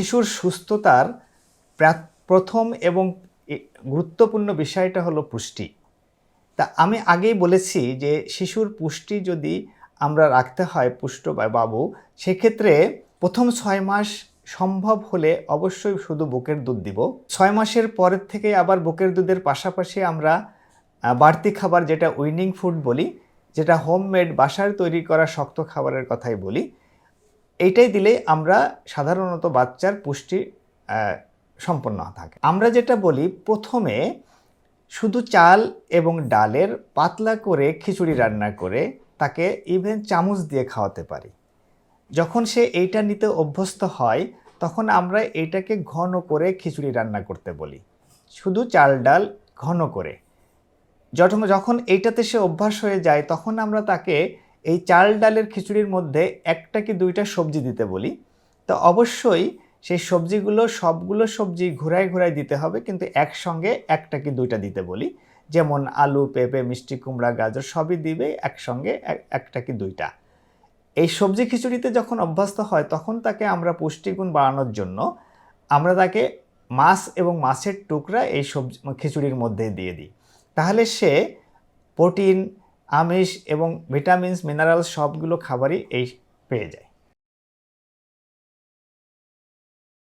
শিশুর সুস্থতার প্রা- প্রথম এবং গুরুত্বপূর্ণ বিষয়টা হলো পুষ্টি। তা আমি আগেই বলেছি যে শিশুর পুষ্টি যদি আমরা রাখতে হয় পুষ্ট বা বাবু, সেক্ষেত্রে প্রথম ছয় মাস সম্ভব হলে অবশ্যই শুধু বুকের দুধ দিব। ছয় মাসের পরের থেকে আবার বুকের দুধের পাশাপাশি আমরা বাড়তি খাবার যেটা উইনিং ফুড বলি, যেটা হোমমেড বাসার তৈরি করা শক্ত খাবারের কথাই বলি এইটাই দিলে আমরা সাধারণত বাচ্চার পুষ্টি সম্পন্ন থাকে। আমরা যেটা বলি, প্রথমে শুধু চাল এবং ডালের পাতলা করে খিচুড়ি রান্না করে তাকে ইভেন চামচ দিয়ে খাওয়াতে পারি। যখন সে এইটা নিতে অভ্যস্ত হয়, তখন আমরা এইটাকে ঘন করে খিচুড়ি রান্না করতে বলি। শুধু চাল, ডাল ঘন করে। যখন এইটাতে সে অভ্যাস হয়ে যায়, তখন আমরা তাকে এই চাল ডালের খিচুড়ির মধ্যে একটা কি দুইটা সবজি দিতে বলি, তো অবশ্যই সেই সবজিগুলো, সবগুলো সবজি ঘুরায় ঘুরায় দিতে হবে, কিন্তু একসঙ্গে একটা কি দুইটা দিতে বলি। যেমন আলু, পেঁপে, মিষ্টি, কুমড়া, গাজর সবই দিবে, একসঙ্গে এক- একটা কি দুইটা। এই সবজি খিচুড়িতে যখন অভ্যস্ত হয়, তখন তাকে আমরা পুষ্টিগুণ বাড়ানোর জন্য আমরা তাকে মাছ এবং মাছের টুকরা এই সবজি, খিচুড়ির মধ্যে দিয়ে দিই। তাহলে সে প্রোটিন আমিষ এবং ভিটামিনস মিনারেলস সবগুলো খাবারই এই পেয়ে যায়।